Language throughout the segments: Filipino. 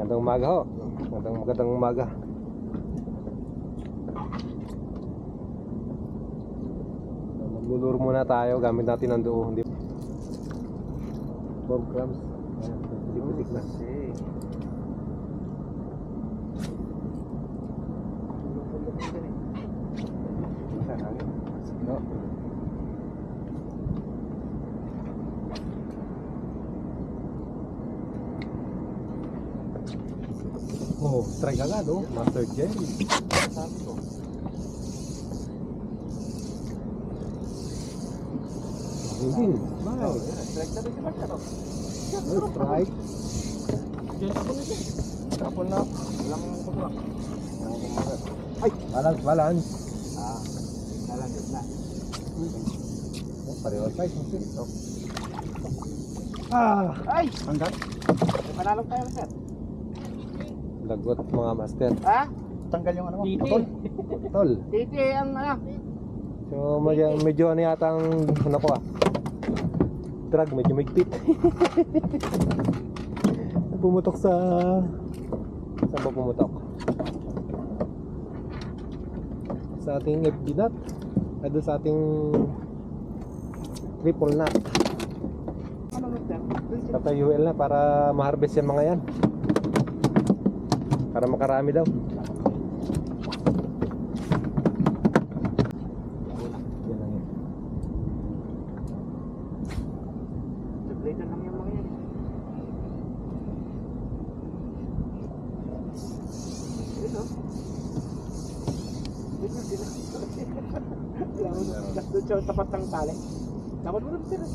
Magandang umaga ho. Magandang magandang umaga. Magluluro muna tayo gamit natin ang duo. Hindi 4 grams. Ayan, putik na. No. Oh, strike agad oh. Master Jerry. Hindi. Bye. Strike na rin si. Oh, strike. Diyan ako dyan. Tapon na. Walang kutuwa. Ay, balance, balance. Ah, nalandot na. Oh, pareho. Oh. Ah, Ay! hanggang. May panalog tayo, Master. Lagot mga master. Ha? Tanggal yung ano mo. Tol. Tol. Tol. Titi, ang ano. So, medyo, medyo ano yata ang ano ko ah. Drag, medyo migpit. pumutok sa... Saan ba pumutok? Sa ating FD nut. Ay, doon sa ating triple nut. Ano, Master? Tatay UL na para ma-harvest yan mga yan. Para makarami daw. Yan lang yan. Later lang yung mga yan. Ito. Ito sila. Doon siya tapat ng tali. Dapat mo na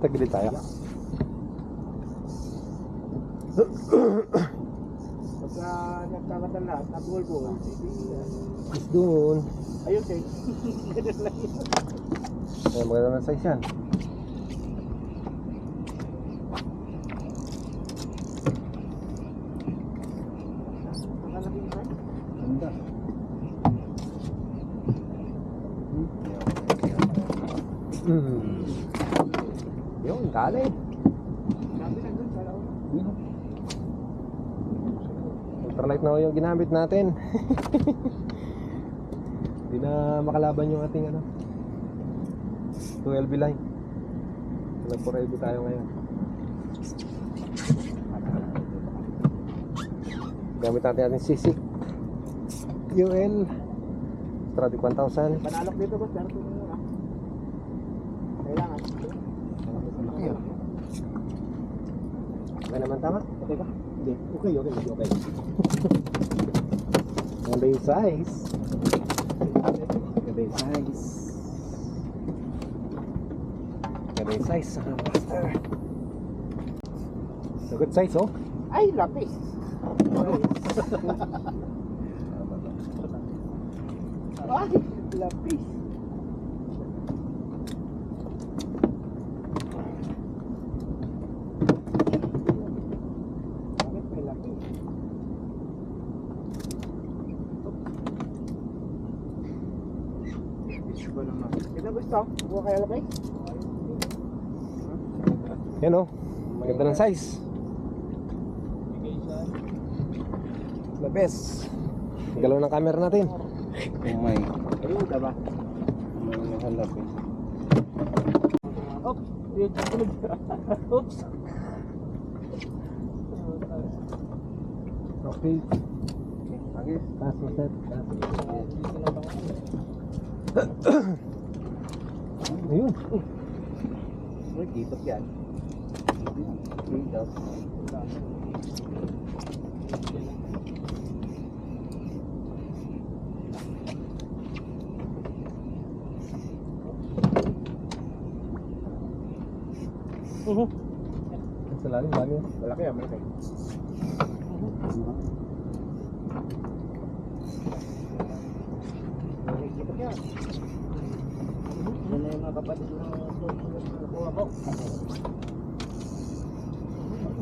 Tagilid tayo. Pagka nagkakatan lahat, nabuhol po nga. Is doon. Ayun, Tay. Ay, maganda ng size yan. Ang lalaking sa. Ganda. Hmm. Yung kali. Sabi na doon, sa laon. Ultralight na ho yung ginamit natin. Hindi na makalaban yung ating ano 12 line. Nag 4LB tayo ngayon. Gamit natin ating sisik. UL Stradic 1000. Panalok dito, boss. Muna. Kailangan. Laki ah. Naman tama? Okay ba? Hindi. Okay, okay, okay. Ganda yung size. Ganda yung size. Ganda yung size sa master. So good size oh. Ay, lapis. Ay, lapis. Bakit may lapis? Lapis ba naman? Ito gusto? Buka kaya lapis? Yan oh. Ganda ng size. The best. Galaw ng camera natin. Oh my. Ayun, diba? May halap eh. Oops! Oops! Okay. Okay. Taas mo set. Ayun. Uy, kitot yan. Kitot. Sa lalim, oh. Malaki yan, malaki. Okay, kitot yan. Na yung mga kapatid na nakuha ko.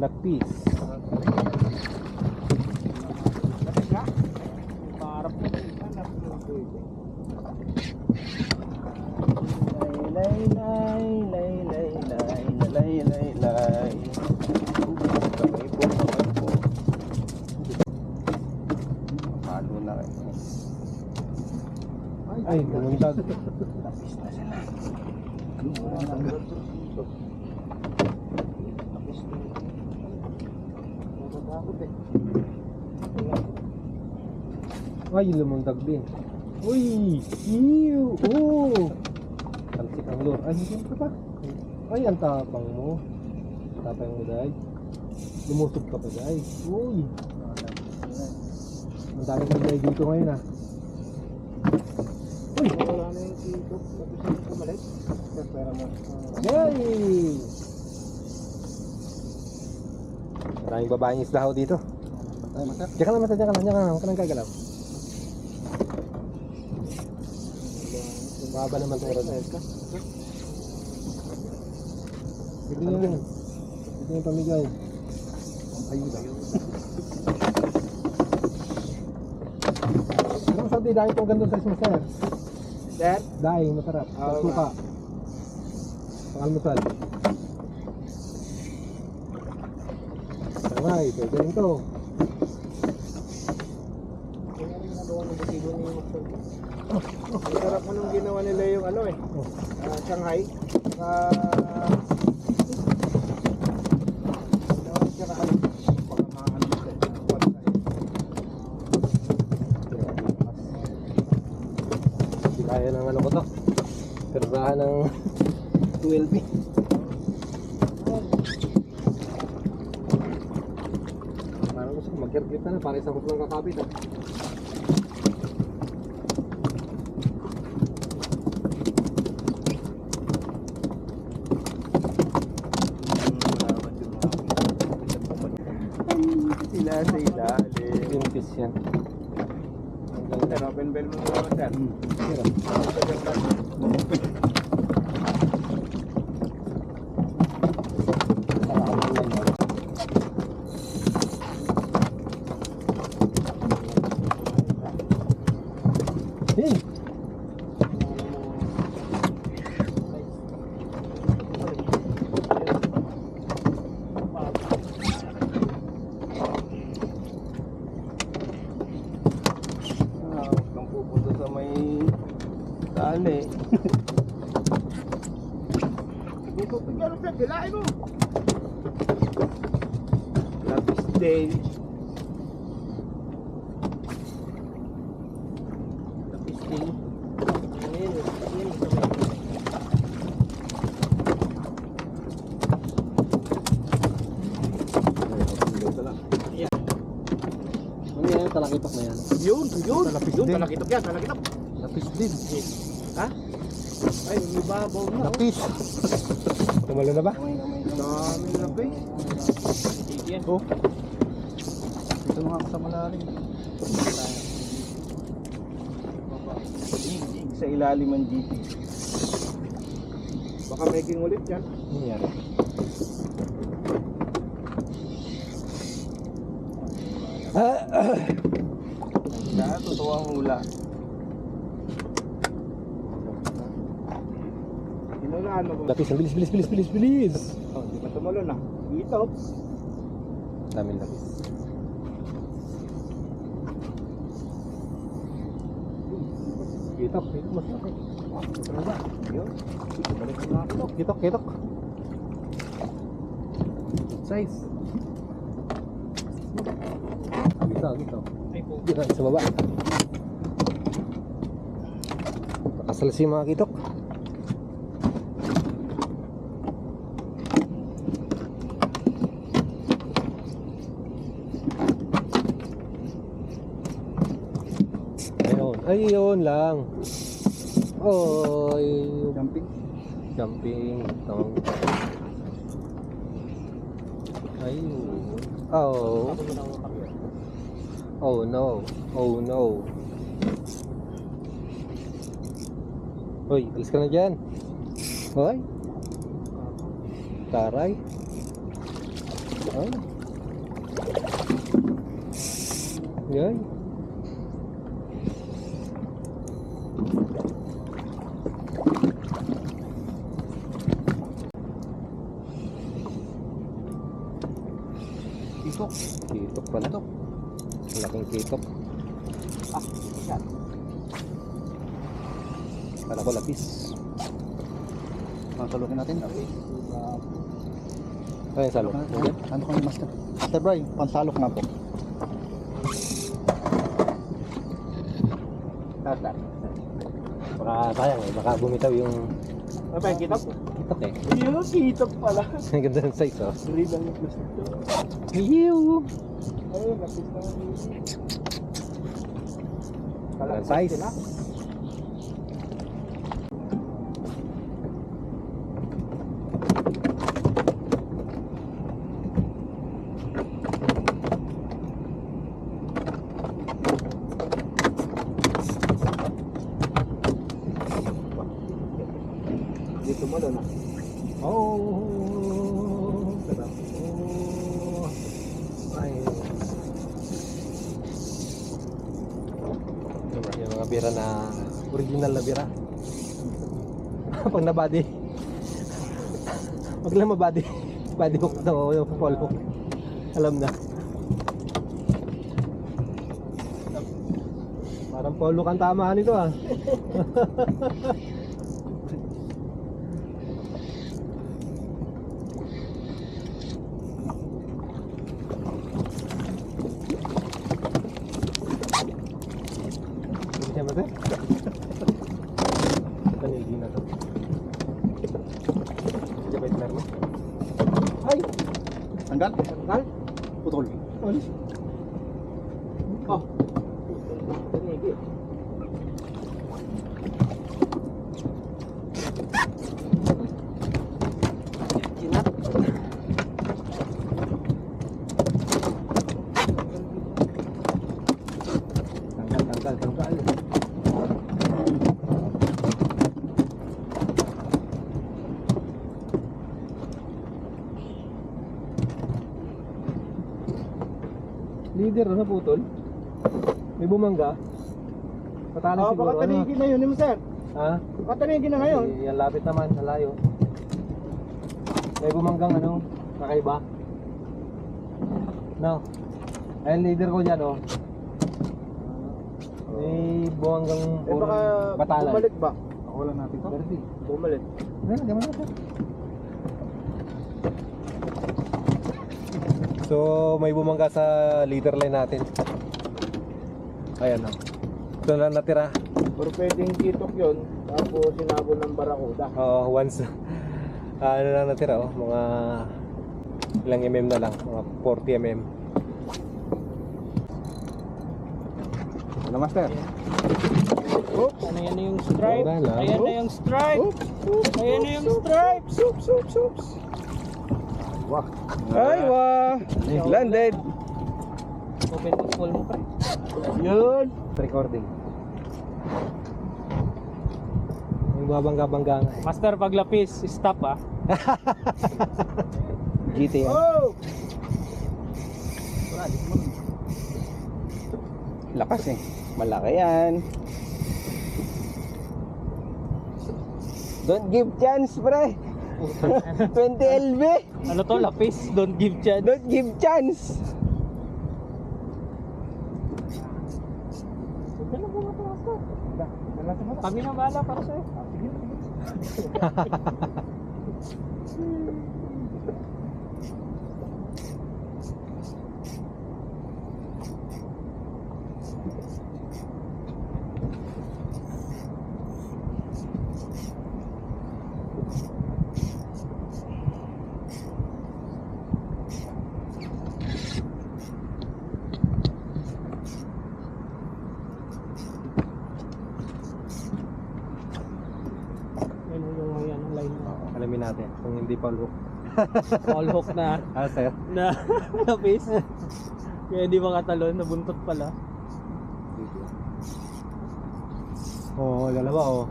Lapis. Lapis ka? Parang po. Lay, lay, lay, lay, lay, lay, lay, lay. Kamay po, kamay po. Halo na kayo. Ay, bumintag. Lapis na sila. Lapis na sila eh. Ay, lumundag din. Uy! Ew! Oh! Talsik ang lure. Ay, hindi ka pa. Ay, ang tapang mo. Tapang mo, day. Lumusog ka pa, day. Uy! Ang dami ng day dito ngayon, ah. Uy! Wala na yung kito. Lapis na yung pumalit. Pera mo. Yay! Maraming babaeng isda ho dito. Ay, masarap. Diyan ka lang, masa, diyan ka lang, diyan ka lang. Huwag ka nang gagalaw. Baba naman itong. Sige na yan. Ito yung pamigay. Ayuda. Ano sabi, dahil itong ganda sa ismasaya. Dad? Dahil, masarap. Oo, Suka. Pangalmusal. Alright, so ganito. Kaya rin nagawa ng butibo ni Magsalta. Ang sarap mo nung ginawa nila yung ano eh. Uh, Shanghai. Uh, kaya ng ano ko to. Pirbahan ng Magkirkit na na, para isang huklang kakabit ha. Ah. Sila sa ilalim. Ang ganda. Open bell mo mo hmm. dyan. Open bell mo. Ooh. Din. talakitok yan, talakitok. Lapis din. Ha? Ay, may babaw na. Lapis! Tumalo na ba? Dami na lapis. Oh. Ito mga kasama natin. Jig sa ilalim ng GP. Baka making ulit yan. Ano yan? Kaya totoo ang hula. Inulaan mo? Lapis. Bilis, bilis, bilis, bilis, bilis! Oh, di ba tumulo na? Ito. Daming lapis. Kitok, kitok, mas laki. Ano ba? Yun. Balik na ako. Kitok, kitok. Size. Dito, dito. Ay po. Dito, sa baba. Nakasalsi mga kitok. Ayun, ayun lang. Oy, Jumping. jumping. Tawag. Ayun. Oh. Oh no. Oh no. Hoy, alis ka na dyan. Hoy. Taray. Ay. Yan. Tikok. Kitok pala. Kitok. Kitok. Ah, yan. Kala ko lapis. Masalukin natin. Okay. Yung salok? Okay. Ano kami master? Master Bray, pansalok nga po. Tata. Baka sayang eh. Baka bumitaw yung Ano ba yung kitap? kitok eh. Yun, kitap pala. Ang ganda ng size oh. Dali lang yung plastic to. Ew! Ayun, lapit na size. sila. Dito mo doon ah. Oh! Sarap. Oh! Ay. Yung mga bira na original na bira. Pag na body. Pag lang mabody. Body hook na o yung fall hook. Alam na. Parang polo kang tama nito ah. Hindi siya mati? Tanigi na to. Hindi ba itler mo? Ay! Tanggal? Tanggal? Putol. Alis. Oh. Tinigi. Kinat. Tanggal, tanggal, tanggal. Leader, ano putol? May bumangga? Patalo Oh, siguro. baka tanigi na yun, sir. Ha? Baka tanigi na ngayon. Eh, Yan lapit naman, sa layo. May bumanggang ano, kakaiba. No. Ayun leader ko dyan, oh. May bumanggang Eh baka batalan. bumalik ba? Ako lang natin to. Bumalik. Ayun, lagyan mo natin. So, may bumangga sa leader line natin. Ayan, oh. Ito na natira. Pero pwedeng kitok yun, tapos sinabon ng barakuda. Oo, once ano lang natira oh, mga ilang mm na lang, mga 40 mm. Ano master? Oops. Ano yan na yung stripe? Ayan na yung stripe. Oops. Oops. Ayan na yung stripe. Oops. Oops. Oops. Wah. Ay, wah. Landed. Open to full mo pre. Yun. Recording. Yung babangga-bangga nga eh. Master paglapis, stop ah. GT yan. Oh! Lakas eh. Malaki yan. Don't give chance, pre. 20 LB. Ano to, lapis? Don't give chance. Don't give chance. Kami na bahala para sa'yo. hindi pa look. All hook na. Ah, sir. Na lapis. Kaya di makatalon, nabuntot pala. Oo, oh, dalawa oh.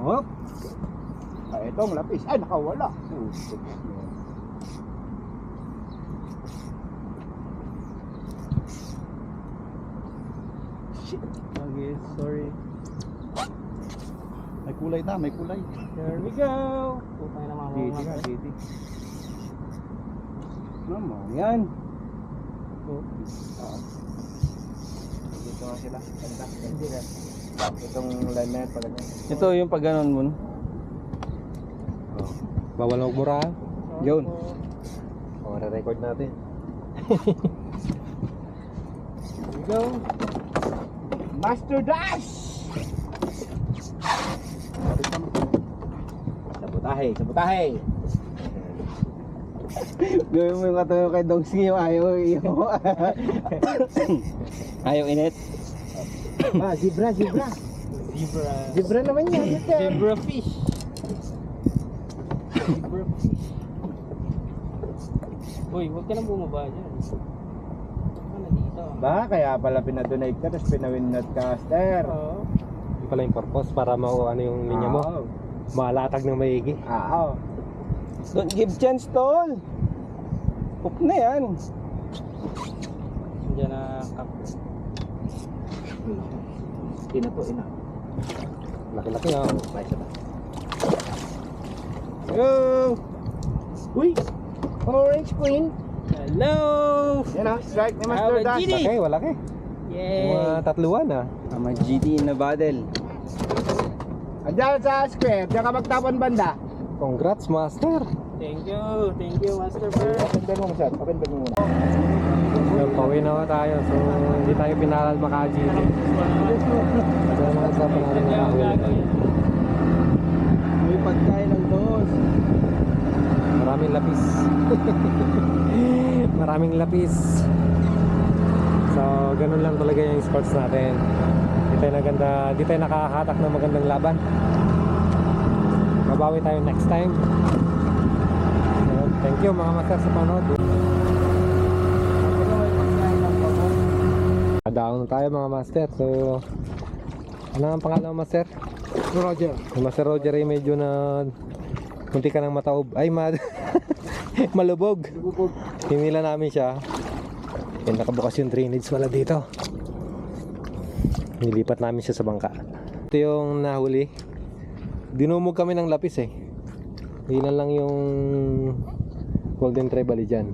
Hop! Ah, itong lapis. Ay, nakawala. Okay, sorry. Kulay na, may kulay. Here we go. Putang na mama GT nga, GT. Naman, yan. Oh. Oo. Dito nga sila. Ganda. Hindi na. Itong line na yan pala niya. Ito yung pag ganon mo. Oh. Bawal magmura. Yun. Oh, re-record natin. Here we go. Master Dash! Sabutahe, sabutahe. Gawin mo yung katayo kay Dongsing yung ayaw iyo. ayaw init. Ah, zebra, zebra. Zebra. Zebra naman yan. Zebra fish. Zebra fish. Uy, huwag ka nang bumaba dyan. Ano dito? Ba, kaya pala pinadonate ka, tapos pinawinat caster. Oo. Pala yung purpose para makuha ano yung linya mo. Oo. Malatag ng maigi. Oo. Don't give chance, tol. Hook na yan. Diyan na kap. Ina to, ina. Laki-laki ah. Go! Uy! Orange Queen. Hello! Yan ah, strike ni Master Ah, Dash. Laki, walaki. Yay! Mga tatluan ah. Tama GT na battle. Andiyan sa square, diyan ka magtapon banda. Congrats, master. Thank you. Thank you, Master Bird. Open bell mo, Master. Open bell mo muna. So, pauwi na nga tayo. So, hindi tayo pinalal maka-GT. Kasi ang mga natin na nakahuli. May pagkain ng boss. Maraming lapis. Maraming lapis. So, ganun lang talaga yung sports natin. Tayo naganda, di tayo nakakahatak ng magandang laban. Mabawi tayo next time. Thank you mga master sa panood. Down tayo mga master. So, ano ang pangalan master? Roger. Master Roger ay medyo na munti ka ng mataob. Ay, ma malubog. Hinila namin siya. Yan, nakabukas yung drainage wala dito. Nilipat namin siya sa bangka. Ito yung nahuli. Dinumog kami ng lapis eh. Na lang yung golden treble dyan.